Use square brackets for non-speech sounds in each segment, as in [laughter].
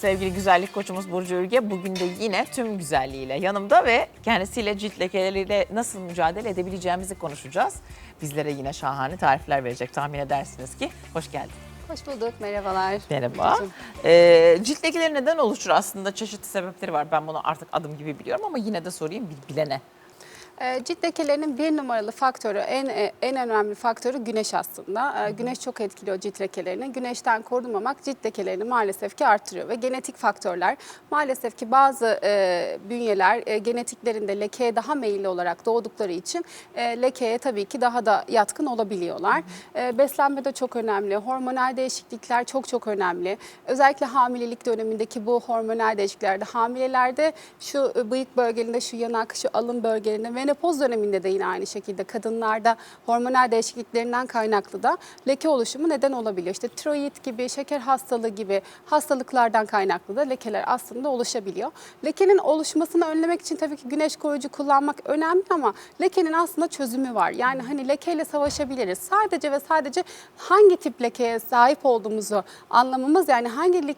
Sevgili güzellik koçumuz Burcu Ürge bugün de yine tüm güzelliğiyle yanımda ve kendisiyle cilt lekeleriyle nasıl mücadele edebileceğimizi konuşacağız. Bizlere yine şahane tarifler verecek tahmin edersiniz ki. Hoş geldin. Hoş bulduk, merhabalar. Merhaba. Ee, cilt lekeleri neden oluşur aslında çeşitli sebepleri var. Ben bunu artık adım gibi biliyorum ama yine de sorayım bilene. Ee, cilt lekelerinin bir numaralı faktörü, en e, en önemli faktörü güneş aslında. Ee, güneş çok etkiliyor cilt lekelerini. Güneşten korunmamak cilt lekelerini maalesef ki artırıyor. Ve genetik faktörler, maalesef ki bazı e, bünyeler e, genetiklerinde lekeye daha meyilli olarak doğdukları için e, lekeye tabii ki daha da yatkın olabiliyorlar. E, beslenme de çok önemli, hormonal değişiklikler çok çok önemli. Özellikle hamilelik dönemindeki bu hormonal değişikliklerde, hamilelerde şu e, bıyık bölgelerinde, şu yanak, şu alın bölgelerinde, menopoz döneminde de yine aynı şekilde kadınlarda hormonal değişikliklerinden kaynaklı da leke oluşumu neden olabiliyor. İşte tiroid gibi, şeker hastalığı gibi hastalıklardan kaynaklı da lekeler aslında oluşabiliyor. Lekenin oluşmasını önlemek için tabii ki güneş koruyucu kullanmak önemli ama lekenin aslında çözümü var. Yani hani lekeyle savaşabiliriz. Sadece ve sadece hangi tip lekeye sahip olduğumuzu anlamamız yani hangi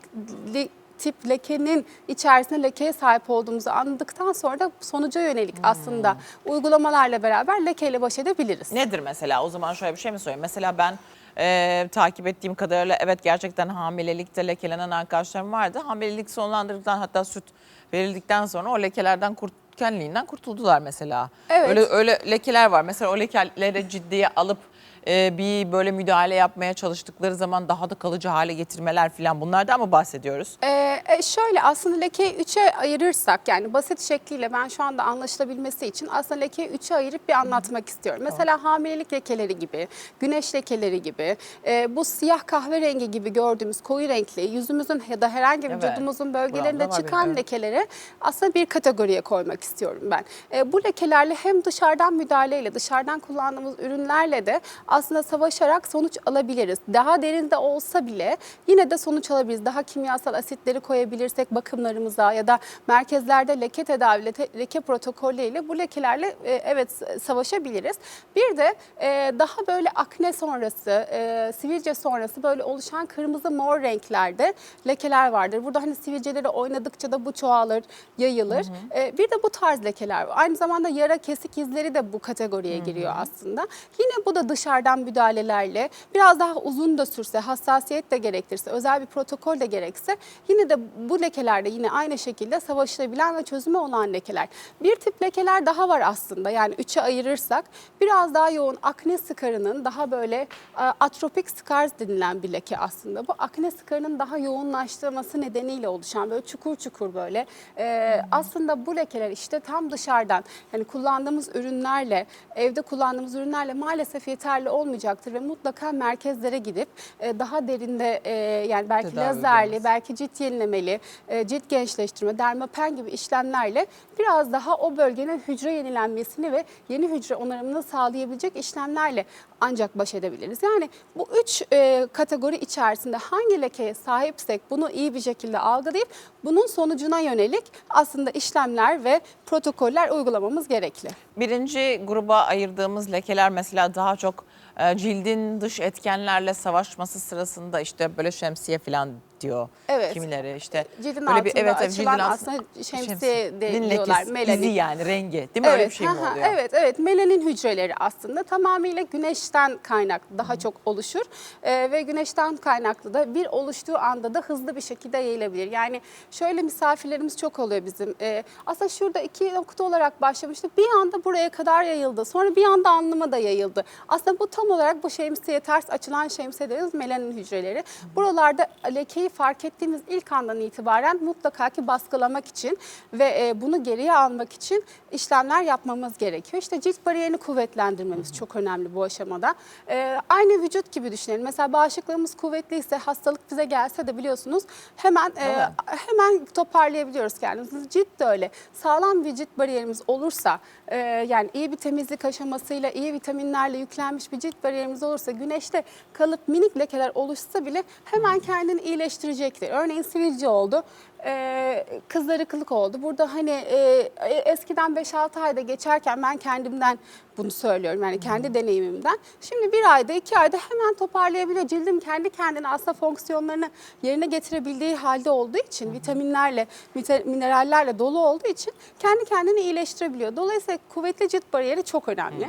tip lekenin içerisinde lekeye sahip olduğumuzu anladıktan sonra da sonuca yönelik aslında uygulamalarla beraber lekeyle baş edebiliriz. Nedir mesela? O zaman şöyle bir şey mi söyleyeyim? Mesela ben e, takip ettiğim kadarıyla evet gerçekten hamilelikte lekelenen arkadaşlarım vardı. Hamilelik sonlandırdıktan hatta süt verildikten sonra o lekelerden kurt kendiliğinden kurtuldular mesela. Evet. Öyle öyle lekeler var. Mesela o lekeleri ciddiye alıp e, bir böyle müdahale yapmaya çalıştıkları zaman daha da kalıcı hale getirmeler falan bunlardan mı bahsediyoruz? Ee, e, şöyle aslında lekeyi üçe ayırırsak yani basit şekliyle ben şu anda anlaşılabilmesi için aslında lekeyi üçe ayırıp bir anlatmak istiyorum. Mesela hamilelik lekeleri gibi, güneş lekeleri gibi, e, bu siyah kahverengi gibi gördüğümüz koyu renkli yüzümüzün ya da herhangi Evet. vücudumuzun bölgelerinde çıkan evet. lekeleri aslında bir kategoriye koymak istiyorum ben. E, bu lekelerle hem dışarıdan müdahaleyle, dışarıdan kullandığımız ürünlerle de aslında savaşarak sonuç alabiliriz. Daha derinde olsa bile yine de sonuç alabiliriz. Daha kimyasal asitleri koyabilirsek bakımlarımıza ya da merkezlerde leke tedavi, leke, protokolleriyle bu lekelerle e, evet savaşabiliriz. Bir de e, daha böyle akne sonrası, e, sivilce sonrası böyle oluşan kırmızı mor renklerde lekeler vardır. Burada hani sivilceleri oynadıkça da bu çoğalır, yayılır. E, bir de bu tarz lekeler var. Aynı zamanda yara kesik izleri de bu kategoriye giriyor aslında. Yine bu da dışarıdan müdahalelerle biraz daha uzun da sürse, hassasiyet de gerektirse, özel bir protokol de gerekse yine de bu lekelerde yine aynı şekilde savaşılabilen ve çözümü olan lekeler. Bir tip lekeler daha var aslında. Yani üçe ayırırsak biraz daha yoğun akne skarının daha böyle e, atropik skars denilen bir leke aslında. Bu akne skarının daha yoğunlaştırması nedeniyle oluşan böyle çukur çukur böyle. e, aslında bu lekeler işte tam dışarıdan yani kullandığımız ürünlerle, evde kullandığımız ürünlerle maalesef yeterli olmayacaktır ve mutlaka merkezlere gidip e, daha derinde e, yani belki Tedavi lazerli, uygulaması. belki cilt yenilemeli, e, cilt gençleştirme, dermapen gibi işlemlerle biraz daha o bölgenin hücre yenilenmesini ve yeni hücre onarımını sağlayabilecek işlemlerle ancak baş edebiliriz. Yani bu üç e, kategori içerisinde hangi lekeye sahipsek bunu iyi bir şekilde algılayıp bunun sonucuna yönelik aslında işlemler ve protokoller uygulamamız gerekli. Birinci gruba ayırdığımız lekeler mesela daha çok e, cildin dış etkenlerle savaşması sırasında işte böyle şemsiye falan diyor Evet. kimileri işte. Cildin böyle altında açılan cildin aslında şemsiye de diyorlar, melanin. izi yani rengi değil mi öyle bir şey mi oluyor? Evet, evet. Melanin hücreleri aslında tamamıyla güneşten kaynaklı daha çok oluşur Ee, ve güneşten kaynaklı da bir oluştuğu anda da hızlı bir şekilde yayılabilir. Yani şöyle misafirlerimiz çok oluyor bizim. Ee, aslında şurada iki nokta olarak başlamıştı. Bir anda buraya kadar yayıldı. Sonra bir anda alnıma da yayıldı. Aslında bu tam olarak bu şemsiye ters açılan şemsiye dediğimiz melanin hücreleri. Buralarda lekeyi fark ettiğimiz ilk andan itibaren mutlaka ki baskılamak için ve e, bunu geriye almak için işlemler yapmamız gerekiyor. İşte cilt bariyerini kuvvetlendirmemiz çok önemli bu aşamada. E, aynı vücut gibi düşünelim. Mesela bağışıklığımız kuvvetliyse hastalık bize gelse de biliyorsunuz hemen Evet. hemen toparlayabiliyoruz kendimizi. Cilt de öyle. Sağlam bir cilt bariyerimiz olursa e, yani iyi bir temizlik aşamasıyla iyi vitaminlerle yüklenmiş bir cilt bariyerimiz olursa güneşte kalıp minik lekeler oluşsa bile hemen kendini iyileştirebilir iyileştirecektir. Örneğin sivilce oldu, e, kızarıklık oldu. Burada hani e, eskiden 5-6 ayda geçerken ben kendimden bunu söylüyorum. Yani kendi deneyimimden. Şimdi bir ayda, iki ayda hemen toparlayabiliyor. Cildim kendi kendine aslında fonksiyonlarını yerine getirebildiği halde olduğu için, vitaminlerle, vita- minerallerle dolu olduğu için kendi kendini iyileştirebiliyor. Dolayısıyla kuvvetli cilt bariyeri çok önemli.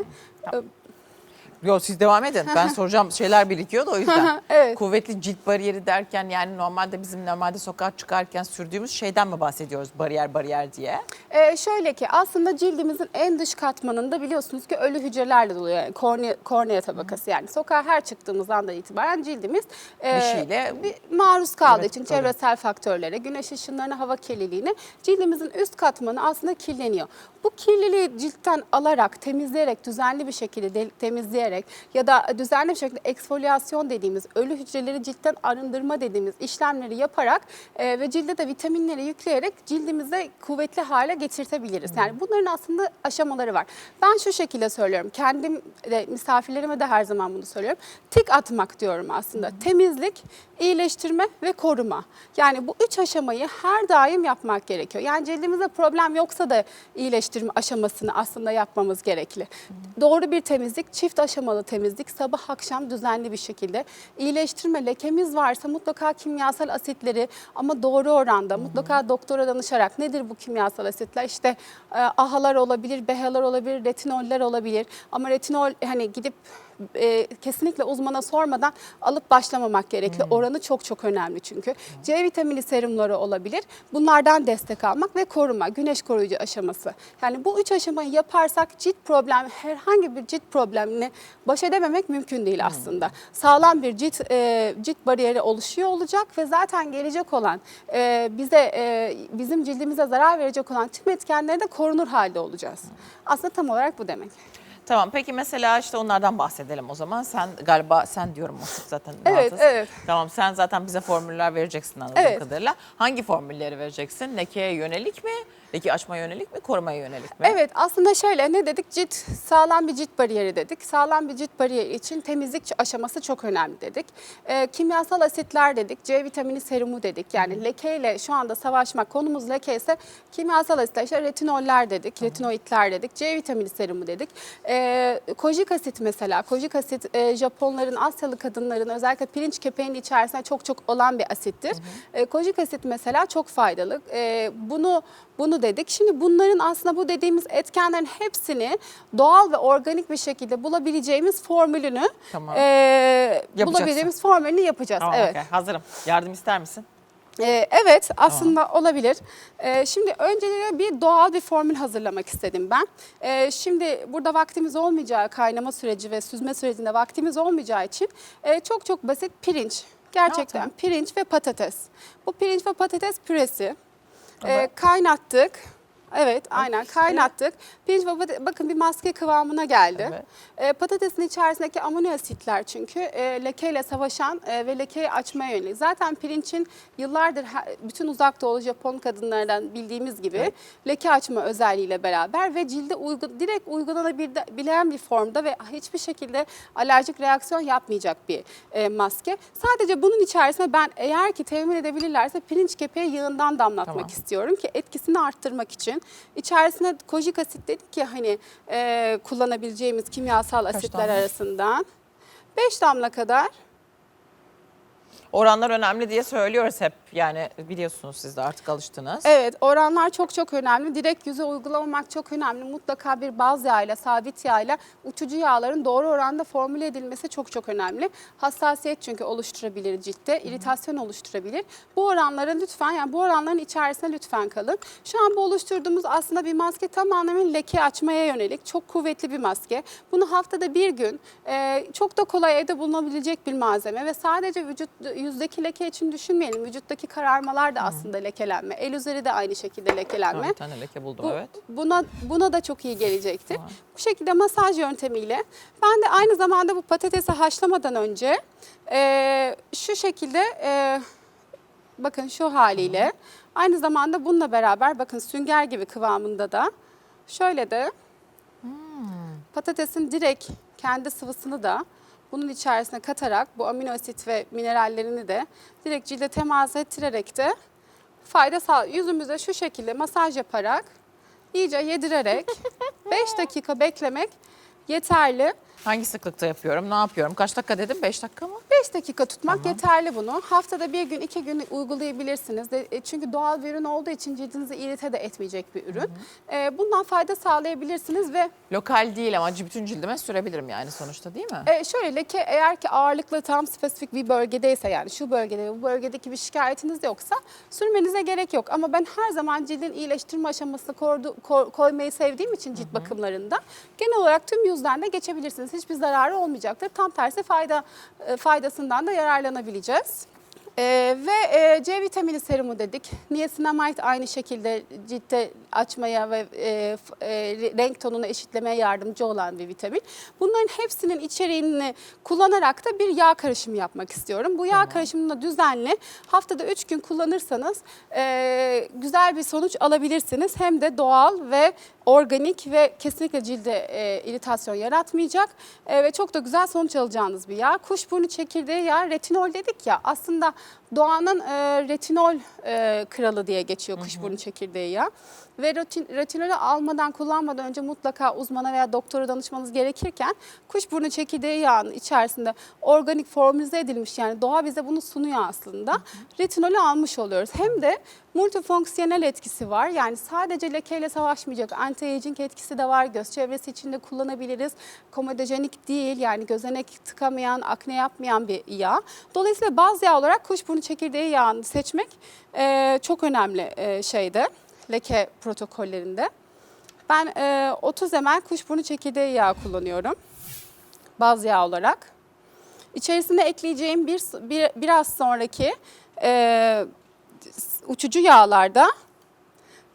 Ee, Yo siz devam edin. Ben [laughs] soracağım şeyler birikiyor da o yüzden. [laughs] Evet. Kuvvetli cilt bariyeri derken yani normalde bizim normalde sokağa çıkarken sürdüğümüz şeyden mi bahsediyoruz bariyer bariyer diye? Ee, şöyle ki aslında cildimizin en dış katmanında biliyorsunuz ki ölü hücrelerle dolu yani kornea, kornea tabakası yani sokağa her çıktığımız andan itibaren cildimiz e, Bir şeyle- bir maruz kaldığı Evet, için tabii. çevresel faktörlere, güneş ışınlarına, hava kirliliğine cildimizin üst katmanı aslında kirleniyor. Bu kirliliği ciltten alarak, temizleyerek, düzenli bir şekilde de- temizleyerek ya da düzenli bir şekilde eksfolyasyon dediğimiz ölü hücreleri ciltten arındırma dediğimiz işlemleri yaparak e, ve cilde de vitaminleri yükleyerek cildimize kuvvetli hale getirtebiliriz. Yani bunların aslında aşamaları var. Ben şu şekilde söylüyorum. Kendim de misafirlerime de her zaman bunu söylüyorum. Tik atmak diyorum aslında. Temizlik, iyileştirme ve koruma. Yani bu üç aşamayı her daim yapmak gerekiyor. Yani cildimizde problem yoksa da iyileştirme aşamasını aslında yapmamız gerekli. Doğru bir temizlik, çift aşamalı temizlik, sabah akşam düzenli bir şekilde. iyileştirme, lekemiz varsa mutlaka kimyasal asitleri ama doğru oranda mutlaka doktora danışarak nedir bu kimyasal asitler? İşte e, AHA'lar olabilir, BHA'lar olabilir, retinoller olabilir. Ama retinol hani gidip e, kesinlikle uzmana sormadan alıp başlamamak gerekli. Oranı çok çok önemli çünkü. C vitamini serumları olabilir. Bunlardan destek almak ve koruma, güneş koruyucu aşaması. Yani bu üç aşamayı yaparsak cilt problem, herhangi bir cilt problemini baş edememek mümkün değil aslında. Sağlam bir cilt e, cilt bariyeri oluşuyor olacak ve zaten gelecek olan e, bize e, bizim cildimize zarar verecek olan tüm etkenleri de korunur halde olacağız. Aslında tam olarak bu demek. Tamam peki mesela işte onlardan bahsedelim o zaman. Sen galiba sen diyorum zaten. Evet, evet. Tamam sen zaten bize formüller vereceksin anladığım Evet. kadarıyla. Hangi formülleri vereceksin? Lekeye yönelik mi? Leke açmaya yönelik mi? Korumaya yönelik mi? Evet aslında şöyle ne dedik cilt sağlam bir cilt bariyeri dedik. Sağlam bir cilt bariyeri için temizlik aşaması çok önemli dedik. Ee, kimyasal asitler dedik. C vitamini serumu dedik. Yani lekeyle şu anda savaşmak konumuz leke ise kimyasal asitler işte retinoller dedik. Retinoidler dedik. C vitamini serumu dedik. Ee, kojik asit mesela. Kojik asit e, Japonların Asyalı kadınların özellikle pirinç kepeğinin içerisinde çok çok olan bir asittir. Ee, kojik asit mesela çok faydalı. Ee, bunu bunu dedik. Şimdi bunların aslında bu dediğimiz etkenlerin hepsini doğal ve organik bir şekilde bulabileceğimiz formülünü Tamam. e, bulabileceğimiz formülünü yapacağız. Tamam, evet. okey. Hazırım. Yardım ister misin? Ee, evet aslında olabilir. Ee, şimdi öncelikle bir doğal bir formül hazırlamak istedim ben. Ee, şimdi burada vaktimiz olmayacağı kaynama süreci ve süzme sürecinde vaktimiz olmayacağı için e, çok çok basit pirinç. Gerçekten pirinç ve patates. Bu pirinç ve patates püresi e, kaynattık. Evet aynen kaynattık. Pirinç patates, bakın bir maske kıvamına geldi. Evet. E, patatesin içerisindeki amino asitler çünkü e, lekeyle savaşan e, ve lekeyi açmaya yönelik. Zaten pirinçin yıllardır bütün uzak doğulu Japon kadınlardan bildiğimiz gibi Evet. leke açma özelliğiyle beraber ve cilde uygun, direkt uygulanabilen bir formda ve hiçbir şekilde alerjik reaksiyon yapmayacak bir e, maske. Sadece bunun içerisine ben eğer ki temin edebilirlerse pirinç kepeği yağından damlatmak Tamam. istiyorum ki etkisini arttırmak için. İçerisine kojik asit dedik ki hani e, kullanabileceğimiz kimyasal asitler damla? arasından 5 damla kadar Oranlar önemli diye söylüyoruz hep. Yani biliyorsunuz siz de artık alıştınız. Evet oranlar çok çok önemli. Direkt yüze uygulamamak çok önemli. Mutlaka bir baz yağıyla, sabit yağıyla uçucu yağların doğru oranda formüle edilmesi çok çok önemli. Hassasiyet çünkü oluşturabilir ciltte, iritasyon oluşturabilir. Bu oranlara lütfen yani bu oranların içerisine lütfen kalın. Şu an bu oluşturduğumuz aslında bir maske tamamen leke açmaya yönelik çok kuvvetli bir maske. Bunu haftada bir gün e, çok da kolay evde bulunabilecek bir malzeme ve sadece vücut yüzdeki leke için düşünmeyelim. Vücuttaki kararmalar da aslında lekelenme. El üzeri de aynı şekilde Ha, lekelenme. bir tane leke buldum Bu, evet. Buna buna da çok iyi gelecektir. Tamam. Bu şekilde masaj yöntemiyle ben de aynı zamanda bu patatesi haşlamadan önce e, şu şekilde e, bakın şu haliyle aynı zamanda bununla beraber bakın sünger gibi kıvamında da şöyle de Hmm. patatesin direkt kendi sıvısını da bunun içerisine katarak bu amino asit ve minerallerini de direkt cilde temas ettirerek de fayda sağ yüzümüze şu şekilde masaj yaparak iyice yedirerek [laughs] 5 dakika beklemek yeterli. Hangi sıklıkta yapıyorum? Ne yapıyorum? Kaç dakika dedim? 5 dakika mı? 5 dakika tutmak yeterli bunu. Haftada bir gün, iki gün uygulayabilirsiniz. De, e, çünkü doğal bir ürün olduğu için cildinizi irite de etmeyecek bir ürün. E, bundan fayda sağlayabilirsiniz ve Lokal değil ama bütün cildime sürebilirim yani sonuçta değil mi? e, şöyle leke eğer ki ağırlıklı tam spesifik bir bölgedeyse yani şu bölgede bu bölgedeki bir şikayetiniz yoksa sürmenize gerek yok. Ama ben her zaman cildin iyileştirme aşamasını kordu- ko- koymayı sevdiğim için cilt bakımlarında genel olarak tüm yüzden de geçebilirsiniz. Hiçbir zararı olmayacaktır. Tam tersi fayda e, faydasından da yararlanabileceğiz. Ee, ve e, C vitamini serumu dedik. Niacinamide aynı şekilde ciltte açmaya ve e, e, renk tonunu eşitlemeye yardımcı olan bir vitamin. Bunların hepsinin içeriğini kullanarak da bir yağ karışımı yapmak istiyorum. Bu yağ karışımını düzenli haftada 3 gün kullanırsanız e, güzel bir sonuç alabilirsiniz. Hem de doğal ve organik ve kesinlikle cilde e, iritasyon yaratmayacak e, ve çok da güzel sonuç alacağınız bir yağ. Kuşburnu çekirdeği yağı retinol dedik ya aslında doğanın e, retinol e, kralı diye geçiyor kuşburnu çekirdeği yağı. Ve retin, retinolü almadan kullanmadan önce mutlaka uzmana veya doktora danışmanız gerekirken kuşburnu çekirdeği yağının içerisinde organik formülize edilmiş yani doğa bize bunu sunuyor aslında. Retinolü almış oluyoruz. Hem de multifonksiyonel etkisi var. Yani sadece lekeyle savaşmayacak anti-aging etkisi de var. Göz çevresi için de kullanabiliriz. Komedojenik değil yani gözenek tıkamayan, akne yapmayan bir yağ. Dolayısıyla baz yağ olarak kuşburnu çekirdeği yağını seçmek eee, çok önemli eee, şeyde leke protokollerinde. Ben eee 30 ml kuşburnu çekirdeği yağı kullanıyorum. Baz yağ olarak. İçerisine ekleyeceğim bir, bir biraz sonraki eee, uçucu yağlarda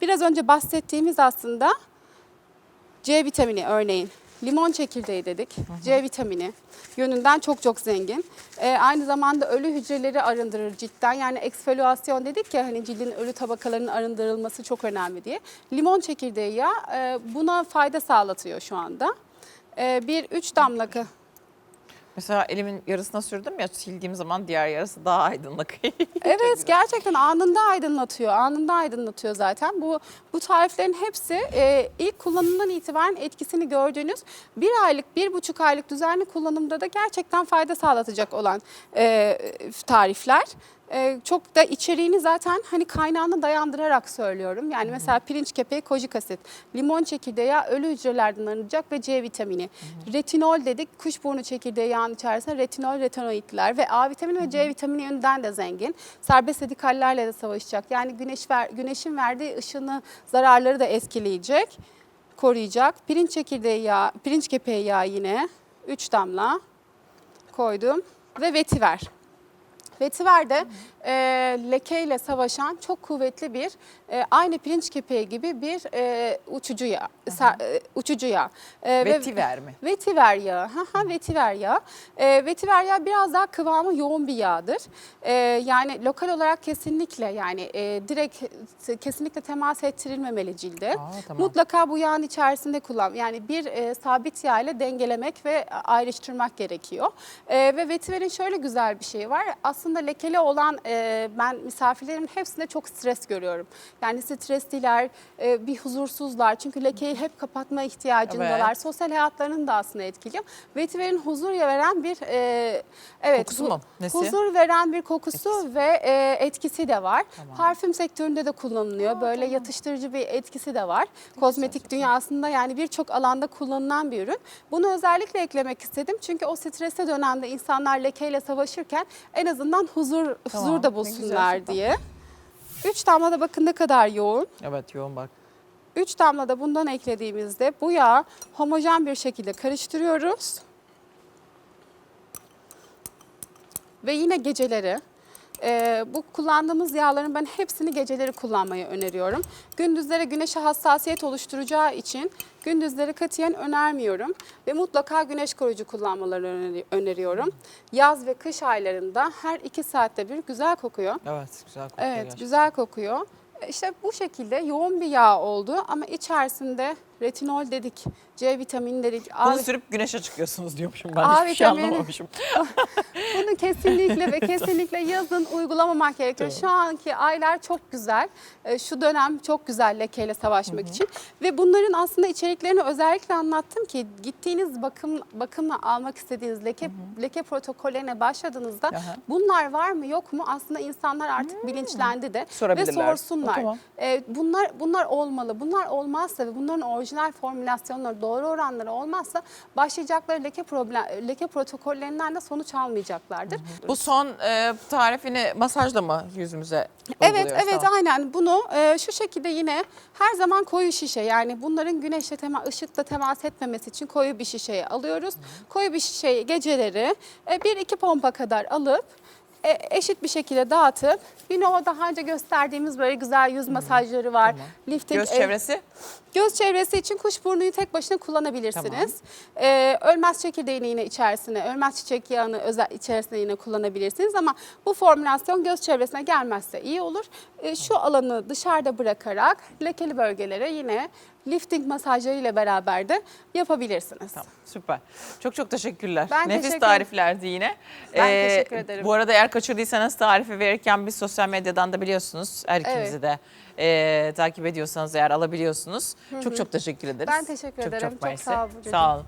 biraz önce bahsettiğimiz aslında C vitamini örneğin limon çekirdeği dedik. C vitamini yönünden çok çok zengin. Ee, aynı zamanda ölü hücreleri arındırır ciltten. Yani eksfoliyasyon dedik ya hani cildin ölü tabakalarının arındırılması çok önemli diye. Limon çekirdeği yağı e, buna fayda sağlatıyor şu anda. Ee, bir üç damla Mesela elimin yarısına sürdüm ya sildiğim zaman diğer yarısı daha aydınlık. [laughs] Evet gerçekten anında aydınlatıyor. Anında aydınlatıyor zaten. Bu bu tariflerin hepsi e, ilk kullanımdan itibaren etkisini gördüğünüz bir aylık, bir buçuk aylık düzenli kullanımda da gerçekten fayda sağlatacak olan e, tarifler. E, çok da içeriğini zaten hani kaynağına dayandırarak söylüyorum. Yani mesela pirinç kepeği, kojik asit, limon çekirdeği ölü hücrelerden arınacak ve C vitamini. Retinol dedik, kuşburnu çekirdeği yağının içerisinde retinol, retinoidler ve A vitamini ve C vitamini yönünden de zengin. Serbest radikallerle de savaşacak. Yani güneş ver, güneşin verdiği ışını, zararları da etkileyecek, koruyacak. Pirinç çekirdeği yağı, pirinç kepeği yağı yine 3 damla koydum ve vetiver. Vetiver de e, lekeyle savaşan çok kuvvetli bir e, aynı pirinç kepeği gibi bir e, uçucu yağ. Sa- e, uçucu yağ. E, ve- Vetiver mi? Vetiver yağı. Ha ha vetiver yağı. E, vetiver yağı biraz daha kıvamı yoğun bir yağdır. E, yani lokal olarak kesinlikle yani e, direkt kesinlikle temas ettirilmemeli cilde. Aa, tamam. Mutlaka bu yağın içerisinde kullan. Yani bir e, sabit yağ ile dengelemek ve ayrıştırmak gerekiyor. E, ve vetiverin şöyle güzel bir şeyi var. Aslında lekeli olan e, ben misafirlerimin hepsinde çok stres görüyorum. Yani stresliler, e, bir huzursuzlar. Çünkü lekeyi hep kapatma ihtiyacındalar. Evet. Sosyal hayatlarını da aslında etkiliyor. Vetiverin huzur veren bir e, evet Kokusu mu? Nesi? huzur veren bir kokusu Etkisi. ve e, etkisi de var. Tamam. Parfüm sektöründe de kullanılıyor. Böyle yatıştırıcı bir etkisi de var. Kozmetik dünyasında yani birçok alanda kullanılan bir ürün. Bunu özellikle eklemek istedim. Çünkü o stresli dönemde insanlar lekeyle savaşırken en azından huzur Tamam, huzur da bulsunlar diye. Üç damla da bakın ne kadar yoğun. Evet yoğun bak. 3 damla da bundan eklediğimizde bu yağı homojen bir şekilde karıştırıyoruz. Ve yine geceleri e, bu kullandığımız yağların ben hepsini geceleri kullanmayı öneriyorum. Gündüzlere güneşe hassasiyet oluşturacağı için gündüzleri katiyen önermiyorum. Ve mutlaka güneş koruyucu kullanmalarını öneri- öneriyorum. Yaz ve kış aylarında her 2 saatte bir güzel kokuyor. Evet güzel kokuyor Evet, gerçekten. güzel kokuyor. İşte bu şekilde yoğun bir yağ oldu ama içerisinde retinol dedik, C vitamini dedik. A Bunu sürüp güneşe çıkıyorsunuz diyormuşum ben. Aa, Hiçbir şey vitamini. anlamamışım. [laughs] Bunu kesinlikle ve kesinlikle yazın uygulamamak gerekiyor. Şu anki aylar çok güzel. Ee, Şu dönem çok güzel lekeyle savaşmak için. Ve bunların aslında içeriklerini özellikle anlattım ki gittiğiniz bakım bakımla almak istediğiniz leke leke protokollerine başladığınızda Aha. bunlar var mı yok mu aslında insanlar artık bilinçlendi de ve Sorabilirler. sorsunlar. Tamam. Ee, bunlar bunlar olmalı. Bunlar olmazsa ve bunların orijinal formülasyonları doğru oranları olmazsa başlayacakları leke problem leke protokollerinden de sonuç almayacaklardır. Bu son e, tarifini masajla mı yüzümüze Evet evet aynen bunu e, şu şekilde yine her zaman koyu şişe yani bunların güneşle tema, ışıkla temas etmemesi için koyu bir şişeye alıyoruz. Koyu bir şişeyi geceleri e, bir iki pompa kadar alıp eşit bir şekilde dağıtıp yine o daha önce gösterdiğimiz böyle güzel yüz masajları var. Lifting, Göz el- çevresi Göz çevresi için kuşburnuyu tek başına kullanabilirsiniz. Ee, ölmez çekirdeğini yine içerisine, ölmez çiçek yağını özel içerisine yine kullanabilirsiniz ama bu formülasyon göz çevresine gelmezse iyi olur. Ee, şu alanı dışarıda bırakarak lekeli bölgelere yine lifting masajlarıyla beraber de yapabilirsiniz. Tamam süper. Çok çok teşekkürler. Ben Nefis teşekkür- tariflerdi yine. Ee, Ben teşekkür ederim. Bu arada eğer kaçırdıysanız tarifi verirken biz sosyal medyadan da biliyorsunuz. Her ikimizi Evet. de e, takip ediyorsanız eğer alabiliyorsunuz. Çok çok teşekkür ederiz. Ben teşekkür ederim. Çok mersi. sağ ol Burcucuğum. Sağ olun.